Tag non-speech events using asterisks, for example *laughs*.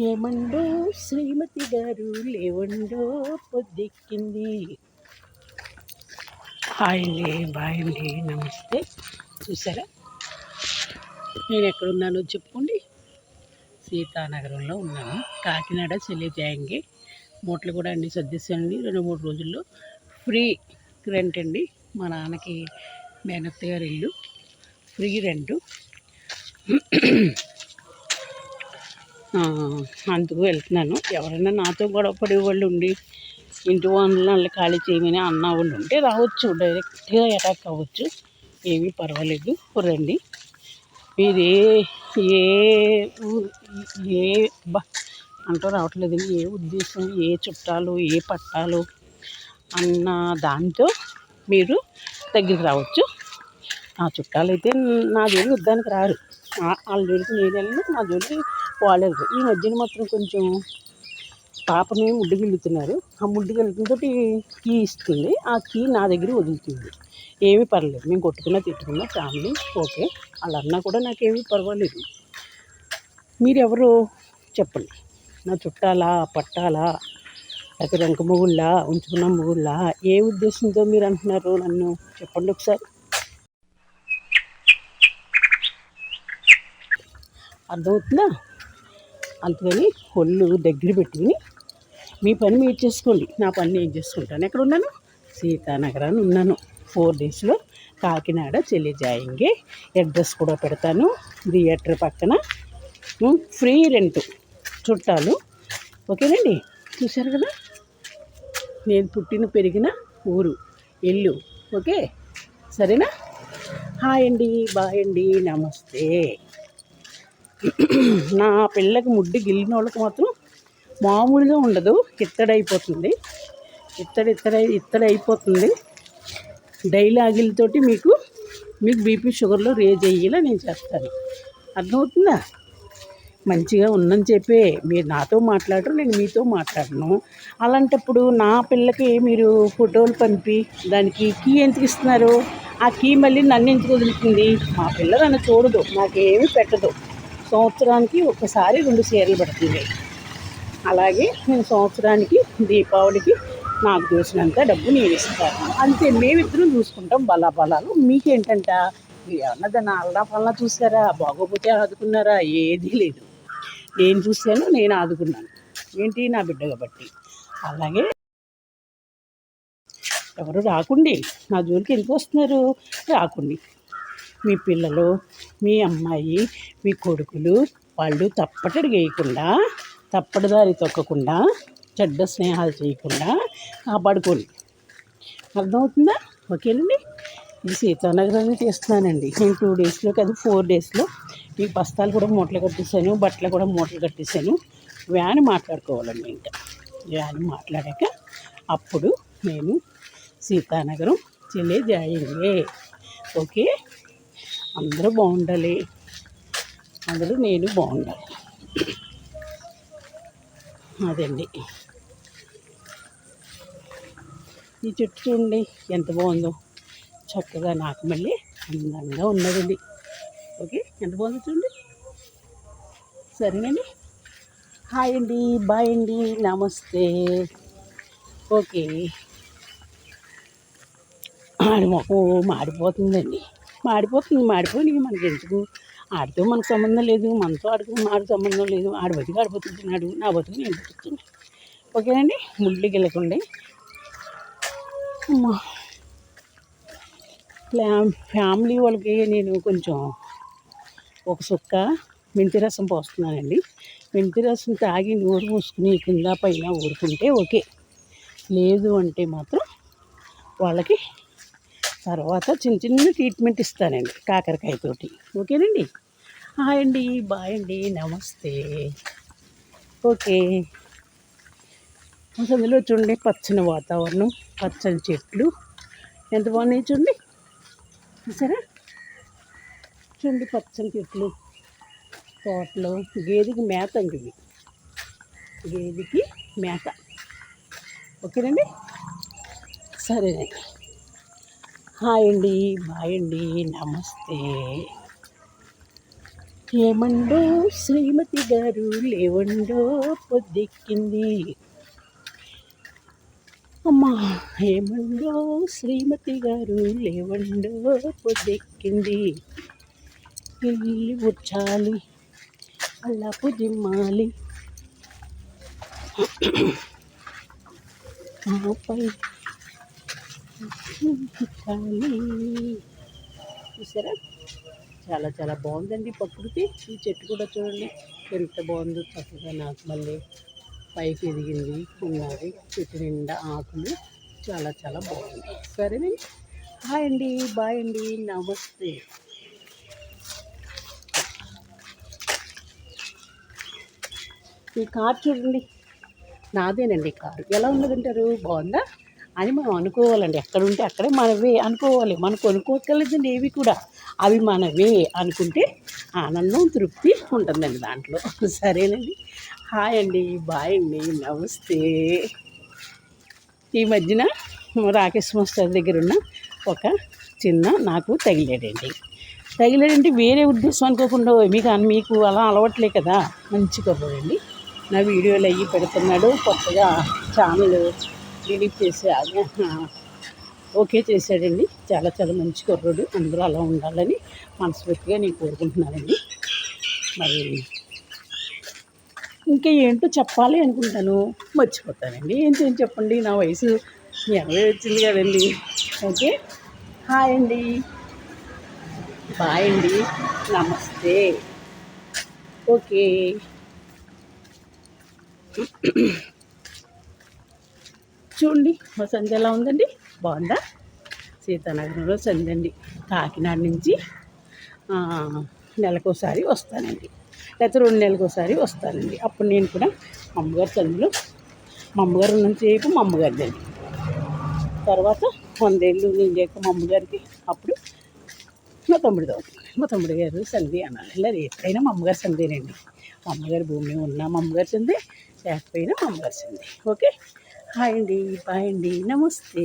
ఏమండో శ్రీమతి గారు లేవండో పొద్దెక్కింది. హాయ్ అండి బాయ్ అండి నమస్తే. చూసారా? నేను ఎక్కడున్నానో చెప్పుకోండి. సీతానగరంలో ఉన్నాను. కాకినాడ చెల్లి ట్యాంగి మూటలు కూడా అన్ని సర్దిస్తానండి రెండు మూడు రోజుల్లో ఫ్రీ రెంట్ అండి. మా నాన్నకి మేనత్త గారి ఇల్లు. Free rent. అందుకు వెళ్తున్నాను. ఎవరైనా నాతో గొడవ పడే వాళ్ళు ఉండి ఇంటి వాళ్ళని ఖాళీ చేయమని అన్న వాళ్ళు ఉంటే రావచ్చు డైరెక్ట్గా అటాక్ అవ్వచ్చు. ఏమీ పర్వాలేదు. రండి. మీరు ఏ ఏ ఏ అంటూ రావట్లేదు. ఏ ఉద్దేశం ఏ చుట్టాలు ఏ పట్టాలు అన్న దాంతో మీరు దగ్గరికి రావచ్చు. నా చుట్టాలు అయితే నా జోలికి యుద్ధానికి రారు. వాళ్ళ జోలికి నేను వెళ్ళను నా జోలికి వెళ్ళరు ఈ మధ్యన మాత్రం కొంచెం పాపని ముడ్డుగిల్లుతున్నారు. ఆ ముడ్డు కీ ఇస్తుంది. ఆ కీ నా దగ్గర వదులుతుంది. ఏమీ పర్లేదు. మేము కొట్టుకున్నా తిట్టుకున్నా ఫ్యామిలీ ఓకే. వాళ్ళన్నా కూడా నాకేమీ పర్వాలేదు. మీరెవరు చెప్పండి. నా చుట్టాలా పట్టాలా లేకపోతే వెనక మొగుళ్ళా ఉంచుకున్న మొగుళ్ళా ఏ ఉద్దేశంతో మీరు అంటున్నారు నన్ను చెప్పండి ఒకసారి. అర్థమవుతుందా? అందుకని ఒళ్ళు దగ్గర పెట్టుకుని మీ పని మీరు చేసుకోండి. నా పని నేను చేసుకుంటాను. ఎక్కడ ఉన్నాను? సీతానగరాన్ని ఉన్నాను. ఫోర్ డేస్లో కాకినాడ చెల్లి జాయింగే. అడ్రస్ కూడా పెడతాను. థియేటర్ పక్కన. ఫ్రీ రెంట్ చుట్టాలు. ఓకేనండి? చూశారు కదా? నేను పుట్టిన పెరిగిన ఊరు ఇల్లు. ఓకే? సరేనా? హాయ్ అండి బాయ్ అండి నమస్తే. నా పిల్లకి ముడ్డు గిల్లిన వాళ్ళకి మాత్రం మామూలుగా ఉండదు. ఇత్తడైపోతుంది ఇత్తడి ఇత్తడి ఇత్తడి అయిపోతుంది. డైలాగులతోటి మీకు మీకు బీపీ షుగర్లో రేజ్ అయ్యేలా నేను చేస్తాను. అర్థమవుతుందా? మంచిగా ఉందని చెప్పే మీరు నాతో మాట్లాడరు నేను మీతో మాట్లాడను. అలాంటప్పుడు నా పిల్లకి మీరు ఫోటోలు పంపి దానికి కీ ఎందుకు ఇస్తున్నారు? ఆ కీ మళ్ళీ నన్ను ఎందుకు వదులుతుంది? మా పిల్ల నన్ను చూడదు నాకేమీ పెట్టదు. సంవత్సరానికి ఒకసారి రెండు చీరలు పడుతుంది అలాగే నేను సంవత్సరానికి దీపావళికి నాకు చూసినంత డబ్బు నేను ఇస్తాను. అంతే మేమిద్దరం చూసుకుంటాం బలా బలాలు మీకేంటంట? మీరు ఏమన్నా దాన్ని అల్లా పల్లా చూసారా బాగోపోతే ఆదుకున్నారా? ఏదీ లేదు. నేను చూశాను నేను ఆదుకున్నాను. ఏంటి నా బిడ్డ కాబట్టి అలాగే ఎవరు రాకుండి నా జోలికి ఎందుకు వస్తున్నారు? రాకుండి. మీ పిల్లలు మీ అమ్మాయి మీ కొడుకులు వాళ్ళు తప్పటడి వేయకుండా తప్పటిదారి తొక్కకుండా చెడ్డ స్నేహాలు చేయకుండా కాపాడుకోండి. అర్థమవుతుందా? ఓకేనండి? ఇది సీతానగరాన్ని తీస్తున్నానండి నేను టూ డేస్లో కాదు ఫోర్ డేస్లో ఈ బస్తాలు కూడా మూటలు కట్టేశాను బట్టలు కూడా మూటలు కట్టేశాను. వ్యాన్ మాట్లాడుకోవాలండి ఇంకా. వ్యాన్ మాట్లాడాక అప్పుడు నేను సీతానగరం చెల్లె జాయింగే ఓకే? అందరూ బాగుండాలి. అందరూ నేను బాగుండాలి. అదండి. ఈ చెట్టు చూడండి ఎంత బాగుందో. చక్కగా నాకు మళ్ళీ అందంగా ఉన్నదండి. ఓకే ఎంత బాగుందో చూడండి. సరేనండి. హాయ్ అండి బాయ్ అండి నమస్తే. ఓకే. ఆడి మొహం మాడిపోతుందండి. మాడిపోతుంది మాడిపోయి మనకి ఎందుకు? ఆడితో మనకు సంబంధం లేదు మనతో ఆడికి ఆడికి సంబంధం లేదు ఆడి బతికి ఆడిపోతున్నాడు నా బతుకు నేను బతుకుతున్నా. ఓకేనండి ముళ్ళకి వెళ్ళకండి. ఫ్యా- ఫ్యామిలీ వాళ్ళకి నేను కొంచెం ఒక సుక్క మెంతి రసం పోస్తున్నానండి. మెంతి రసం తాగి నోరు మూసుకుని కింద పైన ఊరుకుంటే ఓకే. లేదు అంటే మాత్రం వాళ్ళకి తర్వాత చిన్న చిన్న ట్రీట్మెంట్ ఇస్తానండి కాకరకాయతోటి ఓకేనండి? హాయ్ అండి బాయ్ అండి నమస్తే. ఓకే. అందులో చూడండి పచ్చని వాతావరణం పచ్చని చెట్లు. ఎంత బాగున్నాయి చూడండి. చూసారా? చూడండి పచ్చని చెట్లు తోటలో గేదెకి మేత అండి ఇవి గేదెకి మేత. ఓకేనండి? సరేనండి. హాయ్ అండి బాయ్ అండి నమస్తే. ఏమండో శ్రీమతి గారు లేవండో పొద్దెక్కింది. అమ్మా ఏమండో శ్రీమతి గారు లేవండో పొద్దెక్కింది. ఇల్లు ఉచ్చాలి అల్లపు దిమ్మాలి. ఆపై చూసారా? చాలా చాలా బాగుందండి ప్రకృతి. ఈ చెట్టు కూడా చూడండి. ఎంత బాగుందో చక్కగా నాకు మళ్ళీ పైకి ఎదిగింది. ఉన్నది చెట్టు నిండా ఆకులు. చాలా చాలా బాగుంది. సరేనండి. హాయ్ అండి. బాయ్ అండి. నమస్తే. ఈ కార్ చూడండి. నాదేనండి కారు. ఎలా ఉన్నదంటారు? బాగుందా? అని మనం అనుకోవాలండి. ఎక్కడ ఉంటే అక్కడే మనవే అనుకోవాలి. మనం కొనుక్కోగలదండి ఏవి కూడా. అవి మనవే అనుకుంటే ఆనందం తృప్తి ఉంటుందండి దాంట్లో. *laughs* సరేనండి. హాయ్ అండి. బాయ్ అండి. నమస్తే. ఈ మధ్యన రాకేష్ మాస్టర్ దగ్గర ఉన్న ఒక చిన్న నాకు తగిలేడండి. తగిలేడంటే వేరే ఉద్దేశం అనుకోకుండా మీకు మీకు అలా అలవట్లే కదా. మంచి కబురండి నా వీడియోలు అయ్యి పెడుతున్నాడు కొత్తగా ఛానల్ డిలీట్ చేసి ఓకే చేశాడండి. చాలా చాలా మంచి కుర్రోడు. అందరూ అలా ఉండాలని మనస్ఫూర్తిగా నేను కోరుకుంటున్నానండి. మరి ఇంకా ఏంటో చెప్పాలి అనుకుంటాను. మర్చిపోతానండి. ఏంటి ఏం చెప్పండి. నా వయసు ఎనభై వచ్చింది కదండి. ఓకే. హాయ్ అండి. బాయ్ అండి. నమస్తే. ఓకే. చూడండి. మా సంధ్య ఎలా ఉందండి? బాగుందా? సీతానగరంలో సంధ్య అండి. కాకినాడ నుంచి నెలకోసారి వస్తానండి. లేకపోతే రెండు నెలలకోసారి వస్తానండి. అప్పుడు నేను కూడా మా అమ్మగారి సందులో మా అమ్మగారు నుంచి సేపు మా అమ్మగారిది అండి. తర్వాత వందేళ్ళు నేను చేయక మా అమ్మగారికి? అప్పుడు మా తమ్ముడిది అవుతుంది. మా తమ్ముడు గారు సంధి అనాలి లేదు ఎప్పుడైనా మా అమ్మగారు సందేనండి మా అమ్మగారి భూమి ఉన్నా మా అమ్మగారి సందే లేకపోయినా మా అమ్మగారి సందే ఓకే? హాయ్ అండి బాయ్ అండి నమస్తే